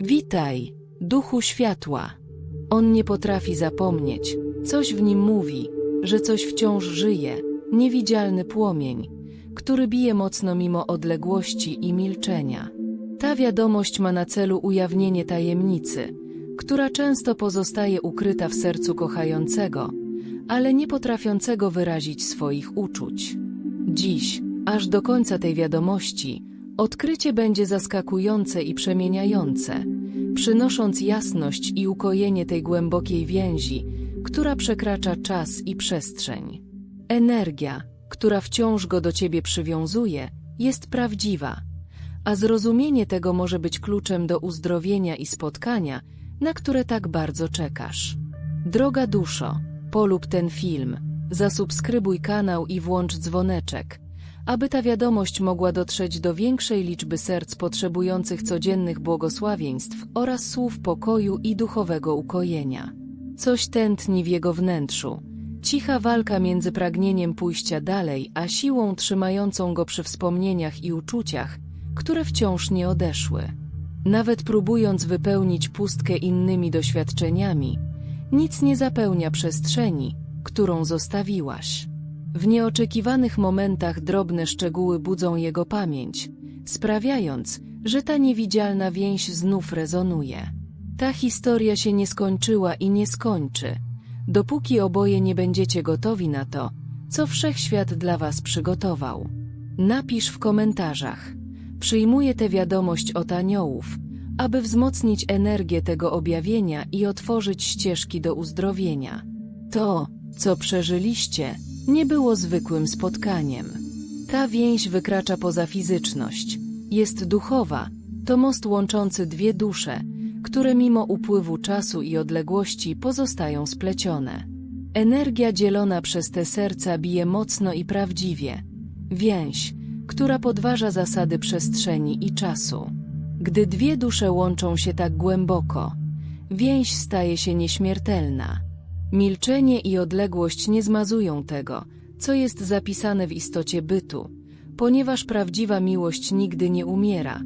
Witaj, duchu światła. On nie potrafi zapomnieć. Coś w nim mówi, że coś wciąż żyje, niewidzialny płomień, który bije mocno mimo odległości i milczenia. Ta wiadomość ma na celu ujawnienie tajemnicy, która często pozostaje ukryta w sercu kochającego, ale nie potrafiącego wyrazić swoich uczuć. Dziś, aż do końca tej wiadomości, odkrycie będzie zaskakujące i przemieniające, przynosząc jasność i ukojenie tej głębokiej więzi, która przekracza czas i przestrzeń. Energia, która wciąż go do ciebie przywiązuje, jest prawdziwa, a zrozumienie tego może być kluczem do uzdrowienia i spotkania, na które tak bardzo czekasz. Droga duszo, polub ten film, zasubskrybuj kanał i włącz dzwoneczek, aby ta wiadomość mogła dotrzeć do większej liczby serc potrzebujących codziennych błogosławieństw oraz słów pokoju i duchowego ukojenia. Coś tętni w jego wnętrzu. Cicha walka między pragnieniem pójścia dalej, a siłą trzymającą go przy wspomnieniach i uczuciach, które wciąż nie odeszły. Nawet próbując wypełnić pustkę innymi doświadczeniami, nic nie zapełnia przestrzeni, którą zostawiłaś. W nieoczekiwanych momentach drobne szczegóły budzą jego pamięć, sprawiając, że ta niewidzialna więź znów rezonuje. Ta historia się nie skończyła i nie skończy, dopóki oboje nie będziecie gotowi na to, co wszechświat dla was przygotował. Napisz w komentarzach. Przyjmuję tę wiadomość od aniołów, aby wzmocnić energię tego objawienia i otworzyć ścieżki do uzdrowienia. To, co przeżyliście, nie było zwykłym spotkaniem. Ta więź wykracza poza fizyczność. Jest duchowa, to most łączący dwie dusze, które mimo upływu czasu i odległości pozostają splecione. Energia dzielona przez te serca bije mocno i prawdziwie. Więź, która podważa zasady przestrzeni i czasu. Gdy dwie dusze łączą się tak głęboko, więź staje się nieśmiertelna. Milczenie i odległość nie zmazują tego, co jest zapisane w istocie bytu, ponieważ prawdziwa miłość nigdy nie umiera,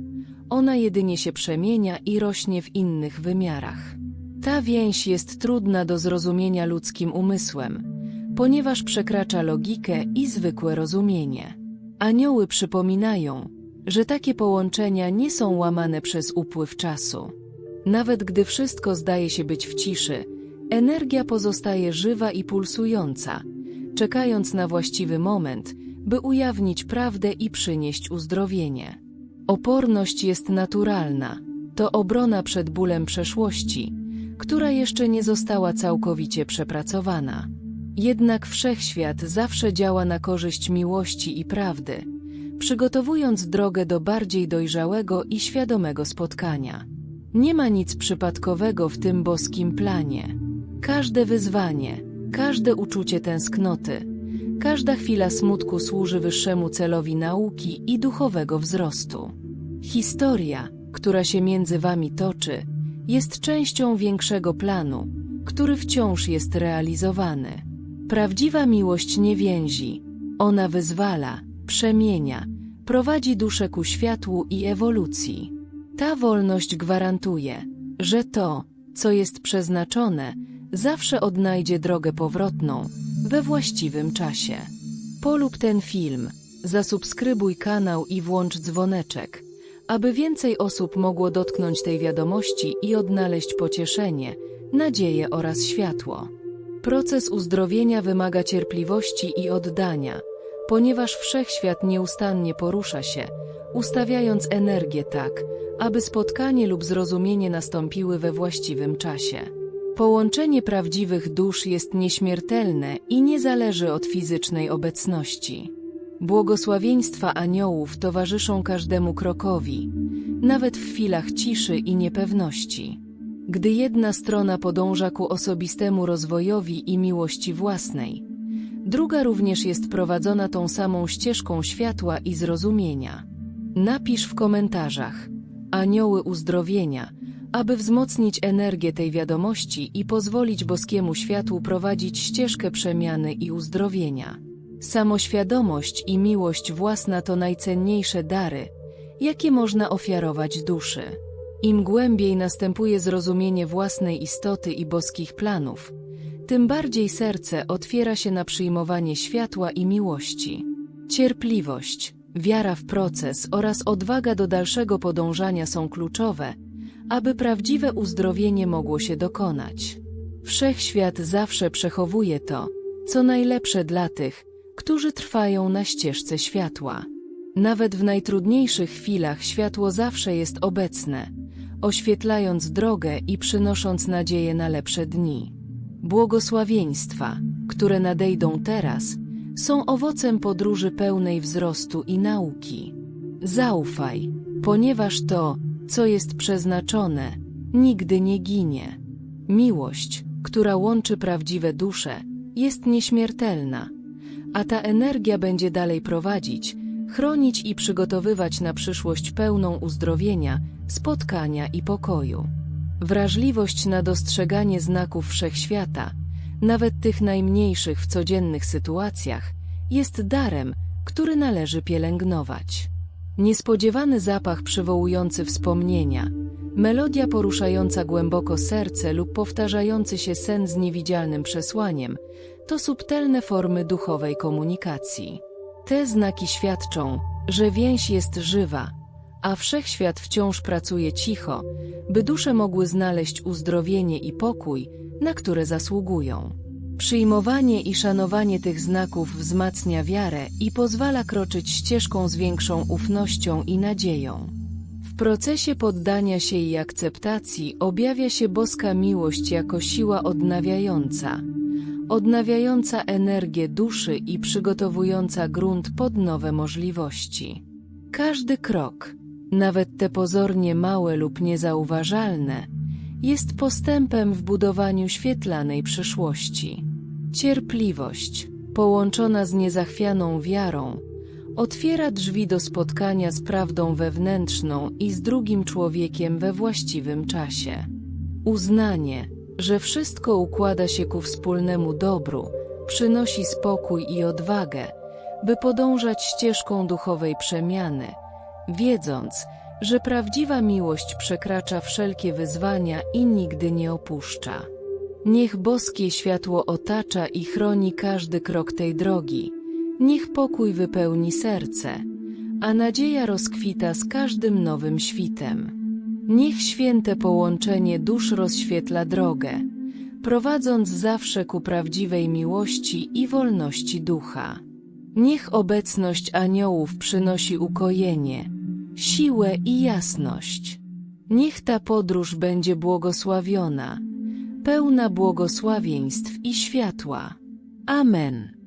ona jedynie się przemienia i rośnie w innych wymiarach. Ta więź jest trudna do zrozumienia ludzkim umysłem, ponieważ przekracza logikę i zwykłe rozumienie. Anioły przypominają, że takie połączenia nie są łamane przez upływ czasu. Nawet gdy wszystko zdaje się być w ciszy, energia pozostaje żywa i pulsująca, czekając na właściwy moment, by ujawnić prawdę i przynieść uzdrowienie. Oporność jest naturalna, to obrona przed bólem przeszłości, która jeszcze nie została całkowicie przepracowana. Jednak wszechświat zawsze działa na korzyść miłości i prawdy, przygotowując drogę do bardziej dojrzałego i świadomego spotkania. Nie ma nic przypadkowego w tym boskim planie. Każde wyzwanie, każde uczucie tęsknoty, każda chwila smutku służy wyższemu celowi nauki i duchowego wzrostu. Historia, która się między wami toczy, jest częścią większego planu, który wciąż jest realizowany. Prawdziwa miłość nie więzi, ona wyzwala, przemienia, prowadzi duszę ku światłu i ewolucji. Ta wolność gwarantuje, że to, co jest przeznaczone, zawsze odnajdzie drogę powrotną we właściwym czasie. Polub ten film, zasubskrybuj kanał i włącz dzwoneczek, aby więcej osób mogło dotknąć tej wiadomości i odnaleźć pocieszenie, nadzieję oraz światło. Proces uzdrowienia wymaga cierpliwości i oddania, ponieważ wszechświat nieustannie porusza się, ustawiając energię tak, aby spotkanie lub zrozumienie nastąpiły we właściwym czasie. Połączenie prawdziwych dusz jest nieśmiertelne i nie zależy od fizycznej obecności. Błogosławieństwa aniołów towarzyszą każdemu krokowi, nawet w chwilach ciszy i niepewności. Gdy jedna strona podąża ku osobistemu rozwojowi i miłości własnej, druga również jest prowadzona tą samą ścieżką światła i zrozumienia. Napisz w komentarzach Anioły uzdrowienia, aby wzmocnić energię tej wiadomości i pozwolić boskiemu światłu prowadzić ścieżkę przemiany i uzdrowienia. Samoświadomość i miłość własna to najcenniejsze dary, jakie można ofiarować duszy. Im głębiej następuje zrozumienie własnej istoty i boskich planów, tym bardziej serce otwiera się na przyjmowanie światła i miłości. Cierpliwość, wiara w proces oraz odwaga do dalszego podążania są kluczowe, aby prawdziwe uzdrowienie mogło się dokonać. Wszechświat zawsze przechowuje to, co najlepsze dla tych, którzy trwają na ścieżce światła. Nawet w najtrudniejszych chwilach światło zawsze jest obecne, oświetlając drogę i przynosząc nadzieję na lepsze dni. Błogosławieństwa, które nadejdą teraz, są owocem podróży pełnej wzrostu i nauki. Zaufaj, ponieważ to, co jest przeznaczone, nigdy nie ginie. Miłość, która łączy prawdziwe dusze, jest nieśmiertelna, a ta energia będzie dalej prowadzić, chronić i przygotowywać na przyszłość pełną uzdrowienia, spotkania i pokoju. Wrażliwość na dostrzeganie znaków wszechświata, nawet tych najmniejszych w codziennych sytuacjach, jest darem, który należy pielęgnować. Niespodziewany zapach przywołujący wspomnienia, melodia poruszająca głęboko serce lub powtarzający się sen z niewidzialnym przesłaniem to subtelne formy duchowej komunikacji. Te znaki świadczą, że więź jest żywa, a wszechświat wciąż pracuje cicho, by dusze mogły znaleźć uzdrowienie i pokój, na które zasługują. Przyjmowanie i szanowanie tych znaków wzmacnia wiarę i pozwala kroczyć ścieżką z większą ufnością i nadzieją. W procesie poddania się i akceptacji objawia się boska miłość jako siła odnawiająca, odnawiająca energię duszy i przygotowująca grunt pod nowe możliwości. Każdy krok, nawet te pozornie małe lub niezauważalne, jest postępem w budowaniu świetlanej przyszłości. Cierpliwość, połączona z niezachwianą wiarą, otwiera drzwi do spotkania z prawdą wewnętrzną i z drugim człowiekiem we właściwym czasie. Uznanie, że wszystko układa się ku wspólnemu dobru, przynosi spokój i odwagę, by podążać ścieżką duchowej przemiany, wiedząc, że prawdziwa miłość przekracza wszelkie wyzwania i nigdy nie opuszcza. Niech boskie światło otacza i chroni każdy krok tej drogi. Niech pokój wypełni serce, a nadzieja rozkwita z każdym nowym świtem. Niech święte połączenie dusz rozświetla drogę, prowadząc zawsze ku prawdziwej miłości i wolności ducha. Niech obecność aniołów przynosi ukojenie, siłę i jasność. Niech ta podróż będzie błogosławiona, pełna błogosławieństw i światła. Amen.